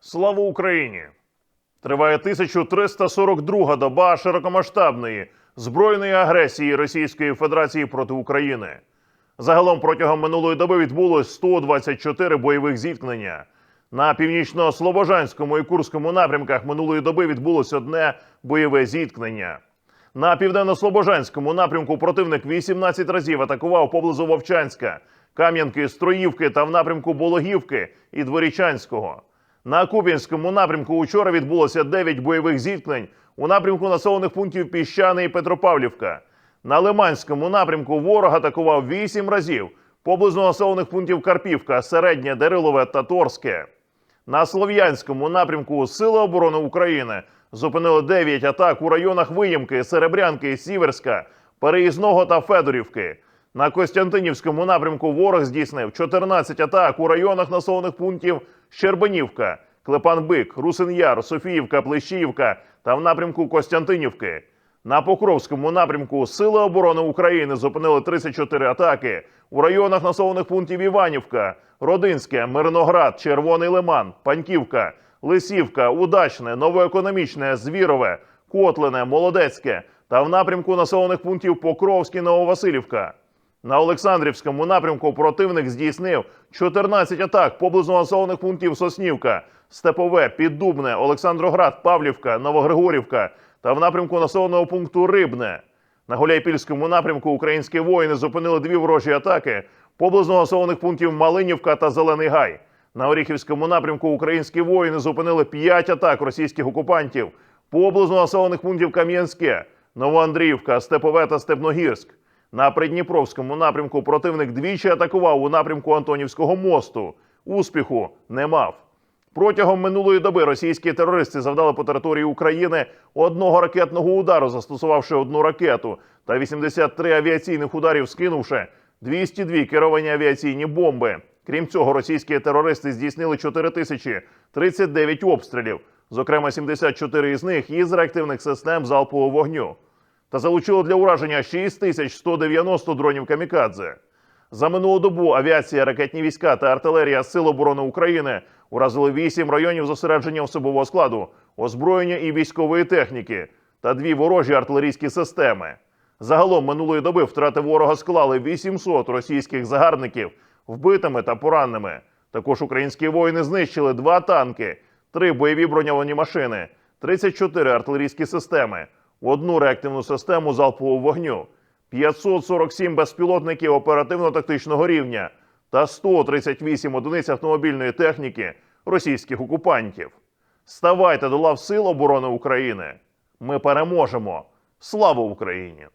Слава Україні! Триває 1342 доба широкомасштабної збройної агресії Російської Федерації проти України. Загалом протягом минулої доби відбулось 124 бойових зіткнення. На північно-слобожанському і Курському напрямках минулої доби відбулось одне бойове зіткнення. На південно-слобожанському напрямку противник 18 разів атакував поблизу Вовчанська, Кам'янки, Строївки та в напрямку Бологівки і Дворічанського. На Куп'янському напрямку учора відбулося 9 бойових зіткнень у напрямку населених пунктів Піщани і Петропавлівка. На Лиманському напрямку ворог атакував 8 разів поблизу населених пунктів Карпівка, Середнє, Дерилове та Торське. На Слов'янському напрямку Сили оборони України зупинили 9 атак у районах Виїмки, Серебрянки, Сіверська, Переїзного та Федорівки. На Костянтинівському напрямку ворог здійснив 14 атак у районах населених пунктів Щербанівка, Клепан-Бик, Русин-Яр, Софіївка, Плещіївка та в напрямку Костянтинівки. На Покровському напрямку Сили оборони України зупинили 34 атаки у районах населених пунктів Іванівка, Родинське, Мирноград, Червоний Лиман, Паньківка, Лисівка, Удачне, Новоекономічне, Звірове, Котлине, Молодецьке та в напрямку населених пунктів Покровський, Нововасилівка. На Олександрівському напрямку противник здійснив 14 атак поблизу населених пунктів Соснівка, Степове, Піддубне, Олександроград, Павлівка, Новогригорівка та в напрямку населеного пункту Рибне. На Гуляйпільському напрямку українські воїни зупинили дві ворожі атаки поблизу населених пунктів Малинівка та Зелений Гай. На Оріхівському напрямку українські воїни зупинили 5 атак російських окупантів поблизу населених пунктів Кам'янське, Новоандріївка, Степове та Степногірськ. На Придніпровському напрямку противник двічі атакував у напрямку Антонівського мосту. Успіху не мав. Протягом минулої доби російські терористи завдали по території України одного ракетного удару, застосувавши одну ракету, та 83 авіаційних ударів, скинувши 202 керовані авіаційні бомби. Крім цього, російські терористи здійснили 4039 обстрілів, зокрема 74 із них із реактивних систем залпового вогню та залучило для ураження 6190 дронів камікадзе. За минулу добу авіація, ракетні війська та артилерія Сил оборони України уразили 8 районів зосередження особового складу, озброєння і військової техніки та дві ворожі артилерійські системи. Загалом минулої доби втрати ворога склали 800 російських загарбників вбитими та пораненими. Також українські воїни знищили два танки, три бойові броньовані машини, 34 артилерійські системи, одну реактивну систему залпового вогню, 547 безпілотників оперативно-тактичного рівня та 138 одиниць автомобільної техніки російських окупантів. Ставайте до лав Сил оборони України. Ми переможемо. Слава Україні!